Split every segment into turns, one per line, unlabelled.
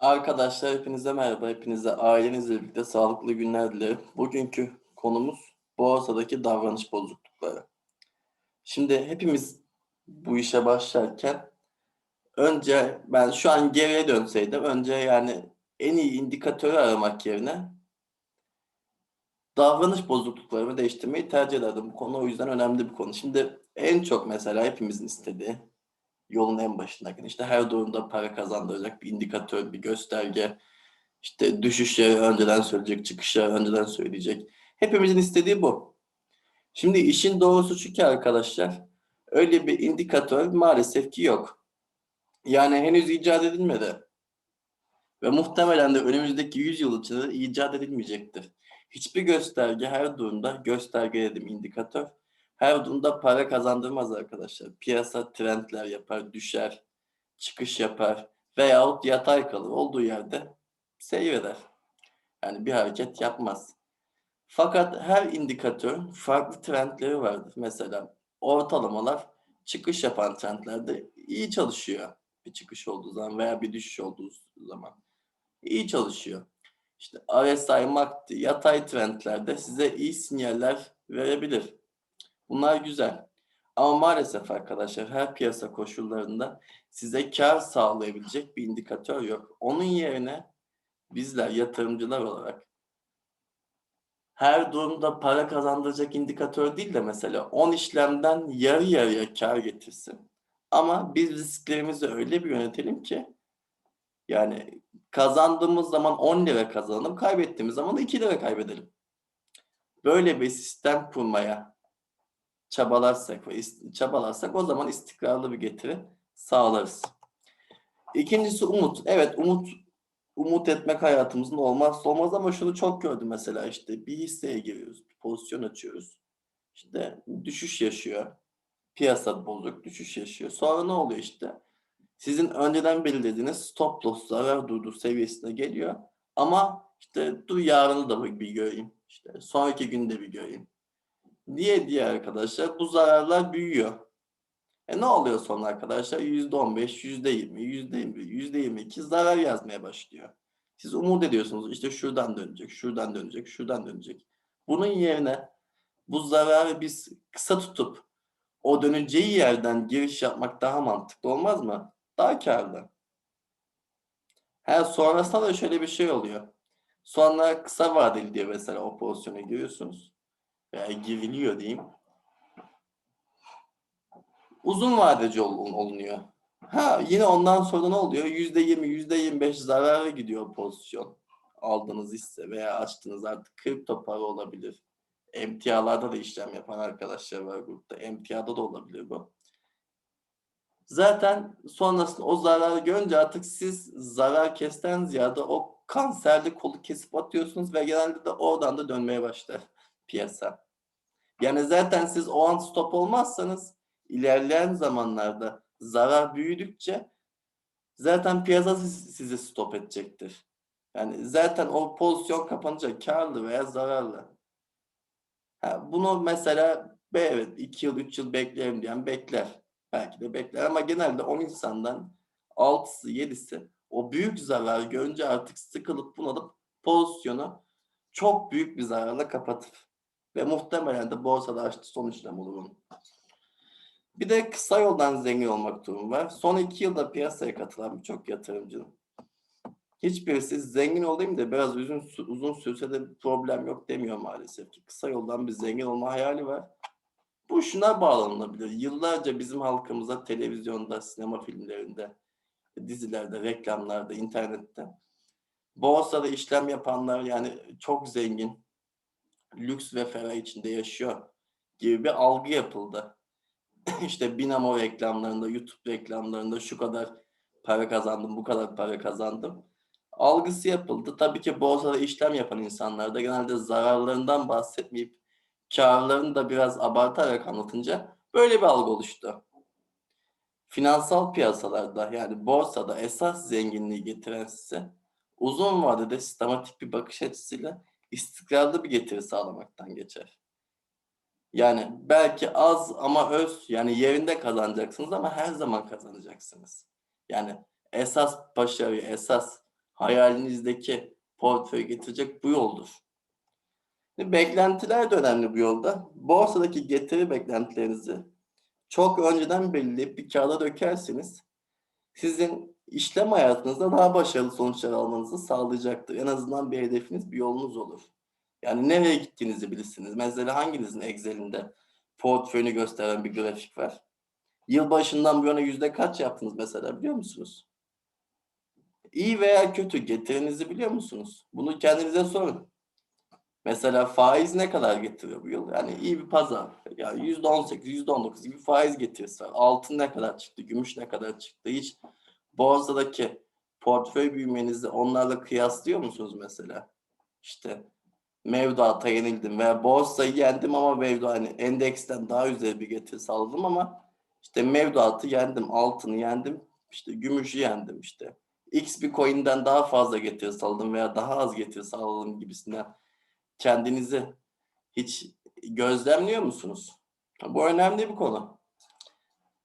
Arkadaşlar hepinize merhaba. Hepinize ailenizle birlikte sağlıklı günler dilerim. Bugünkü konumuz borsadaki davranış bozuklukları. Şimdi hepimiz bu işe başlarken önce ben şu an geriye dönseydim önce yani en iyi indikatörü aramak yerine davranış bozukluklarımı değiştirmeyi tercih ederdim. Bu konu o yüzden önemli bir konu. Şimdi en çok mesela hepimizin istediği yolun en başındayken işte her durumda para kazandıracak bir indikatör, bir gösterge, işte düşüşleri önceden söyleyecek, çıkışları önceden söyleyecek. Hepimizin istediği bu. Şimdi işin doğrusu şu ki arkadaşlar, öyle bir indikatör maalesef ki yok. Yani henüz icat edilmedi. Ve muhtemelen de önümüzdeki 100 yıl içinde icat edilmeyecektir. Hiçbir gösterge her durumda gösterge dedim indikatör her durumda para kazandırmaz arkadaşlar. Piyasa trendler yapar, düşer, çıkış yapar veyahut yatay kalır. Olduğu yerde seyreder. Yani bir hareket yapmaz. Fakat her indikatörün farklı trendleri vardır. Mesela ortalamalar çıkış yapan trendlerde iyi çalışıyor. Bir çıkış olduğu zaman veya bir düşüş olduğu zaman iyi çalışıyor. İşte RSI, MACD, yatay trendlerde size iyi sinyaller verebilir. Bunlar güzel. Ama maalesef arkadaşlar her piyasa koşullarında size kar sağlayabilecek bir indikatör yok. Onun yerine bizler yatırımcılar olarak her durumda para kazandıracak indikatör değil de mesela 10 işlemden yarı yarıya kar getirsin. Ama biz risklerimizi öyle bir yönetelim ki yani kazandığımız zaman 10 lira kazanalım, kaybettiğimiz zaman da 2 lira kaybedelim. Böyle bir sistem kurmaya çabalarsak ve çabalarsak o zaman istikrarlı bir getiri sağlarız. İkincisi umut. Evet umut umut etmek hayatımızın olmazsa olmaz ama şunu çok gördüm mesela işte bir hisseye giriyoruz, bir pozisyon açıyoruz. İşte düşüş yaşıyor. Piyasa bozuk, düşüş yaşıyor. Sonra ne oluyor işte? Sizin önceden belirlediğiniz stop loss zarar durdur seviyesine geliyor. Ama işte dur yarını da bir göreyim. İşte sonraki günde bir göreyim diye diye arkadaşlar bu zararlar büyüyor. E ne oluyor sonra arkadaşlar? %15, %20, %21, %22 zarar yazmaya başlıyor. Siz umut ediyorsunuz işte şuradan dönecek, şuradan dönecek, şuradan dönecek. Bunun yerine bu zararı biz kısa tutup o döneceği yerden giriş yapmak daha mantıklı olmaz mı? Daha karlı. He, sonrasında da şöyle bir şey oluyor. Sonra kısa vadeli diye mesela o pozisyona giriyorsunuz veya giriliyor diyeyim. Uzun vadeci ol, olunuyor. Ha yine ondan sonra ne oluyor? Yüzde yirmi, yüzde yirmi beş zarara gidiyor pozisyon. Aldığınız hisse veya açtığınız artık kripto para olabilir. Emtialarda da işlem yapan arkadaşlar var grupta. Emtiada da olabilir bu. Zaten sonrasında o zararı görünce artık siz zarar kesten ziyade o kanserli kolu kesip atıyorsunuz ve genelde de oradan da dönmeye başlar piyasa. Yani zaten siz o an stop olmazsanız ilerleyen zamanlarda zarar büyüdükçe zaten piyasa sizi stop edecektir. Yani zaten o pozisyon kapanacak karlı veya zararlı. Ha, bunu mesela evet 2 yıl 3 yıl beklerim diyen bekler. Belki de bekler ama genelde 10 insandan 6'sı 7'si o büyük zarar görünce artık sıkılıp bunalıp pozisyonu çok büyük bir zararla kapatır. Ve muhtemelen de borsada açtı son işlem olur bunun. Bir de kısa yoldan zengin olmak durumu var. Son iki yılda piyasaya katılan birçok yatırımcının hiçbirisi zengin olayım da biraz uzun, uzun sürse de problem yok demiyor maalesef ki. Kısa yoldan bir zengin olma hayali var. Bu şuna bağlanılabilir. Yıllarca bizim halkımıza televizyonda, sinema filmlerinde, dizilerde, reklamlarda, internette borsada işlem yapanlar yani çok zengin, lüks ve ferah içinde yaşıyor gibi bir algı yapıldı. İşte Binamo reklamlarında, YouTube reklamlarında şu kadar para kazandım, bu kadar para kazandım. Algısı yapıldı. Tabii ki borsada işlem yapan insanlar da genelde zararlarından bahsetmeyip karlarını da biraz abartarak anlatınca böyle bir algı oluştu. Finansal piyasalarda yani borsada esas zenginliği getiren size uzun vadede sistematik bir bakış açısıyla istikrarlı bir getiri sağlamaktan geçer. Yani belki az ama öz yani yerinde kazanacaksınız ama her zaman kazanacaksınız. Yani esas başarıyı, esas hayalinizdeki portföy getirecek bu yoldur. Beklentiler de önemli bu yolda. Borsadaki getiri beklentilerinizi çok önceden belirleyip bir kağıda dökerseniz sizin işlem hayatınızda daha başarılı sonuçlar almanızı sağlayacaktır. En azından bir hedefiniz, bir yolunuz olur. Yani nereye gittiğinizi bilirsiniz. Mesela hanginizin Excel'inde portföyünü gösteren bir grafik var? Yılbaşından bu yana yüzde kaç yaptınız mesela biliyor musunuz? İyi veya kötü getirinizi biliyor musunuz? Bunu kendinize sorun. Mesela faiz ne kadar getiriyor bu yıl? Yani iyi bir pazar. Yani yüzde on sekiz, yüzde on dokuz gibi faiz getirisi var. Altın ne kadar çıktı? Gümüş ne kadar çıktı? Hiç borsadaki portföy büyümenizi onlarla kıyaslıyor musunuz mesela? İşte mevduata yenildim veya borsayı yendim ama mevdu hani endeksten daha üzeri bir getiri sağladım ama işte mevduatı yendim, altını yendim, işte gümüşü yendim işte. X bir coin'den daha fazla getiri sağladım veya daha az getiri sağladım gibisinden kendinizi hiç gözlemliyor musunuz? Bu önemli bir konu.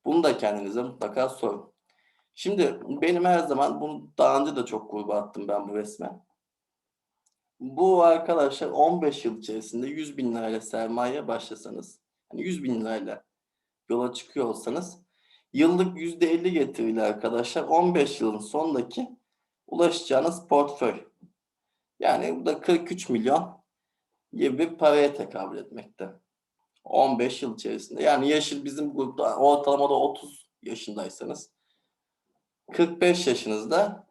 Bunu da kendinize mutlaka sorun. Şimdi benim her zaman bunu daha önce de çok gruba attım ben bu resme. Bu arkadaşlar 15 yıl içerisinde 100 bin lirayla sermaye başlasanız, hani 100 bin lirayla yola çıkıyor olsanız yıllık %50 getiriyle arkadaşlar 15 yılın sonundaki ulaşacağınız portföy. Yani bu da 43 milyon gibi bir paraya tekabül etmekte. 15 yıl içerisinde. Yani yaşı bizim grupta ortalamada 30 yaşındaysanız 45 yaşınızda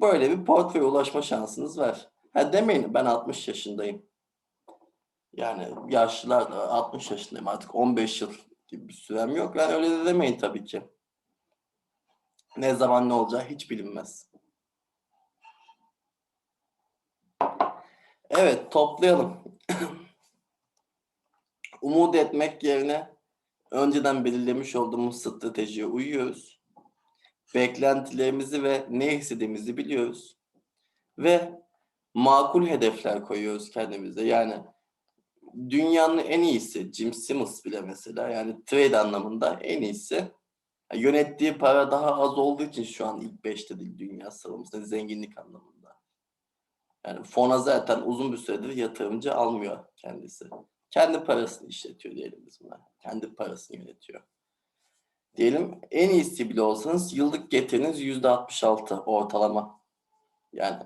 böyle bir portföye ulaşma şansınız var. Ha demeyin ben 60 yaşındayım. Yani yaşlılar da 60 yaşındayım artık 15 yıl gibi bir sürem yok. Yani öyle de demeyin tabii ki. Ne zaman ne olacağı hiç bilinmez. Evet toplayalım. Umut etmek yerine önceden belirlemiş olduğumuz stratejiye uyuyoruz. Beklentilerimizi ve ne istediğimizi biliyoruz. Ve makul hedefler koyuyoruz kendimize. Yani dünyanın en iyisi Jim Simmons bile mesela yani trade anlamında en iyisi. Yani yönettiği para daha az olduğu için şu an ilk 5'te değil dünya sıralamasında zenginlik anlamında. Yani fona zaten uzun bir süredir yatırımcı almıyor kendisi. Kendi parasını işletiyor diyelim biz buna. Kendi parasını yönetiyor. Diyelim en iyisi bile olsanız yıllık getiriniz %66 ortalama. Yani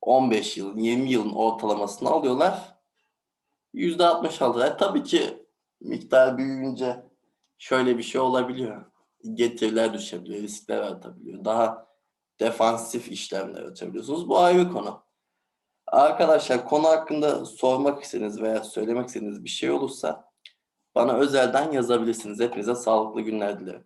15 yılın, 20 yılın ortalamasını alıyorlar. %66. Yani tabii ki miktar büyüyünce şöyle bir şey olabiliyor. Getiriler düşebiliyor, riskler artabiliyor. Daha defansif işlemler açabiliyorsunuz. Bu ayrı konu. Arkadaşlar konu hakkında sormak istediğiniz veya söylemek istediğiniz bir şey olursa bana özelden yazabilirsiniz. Hepinize sağlıklı günler dilerim.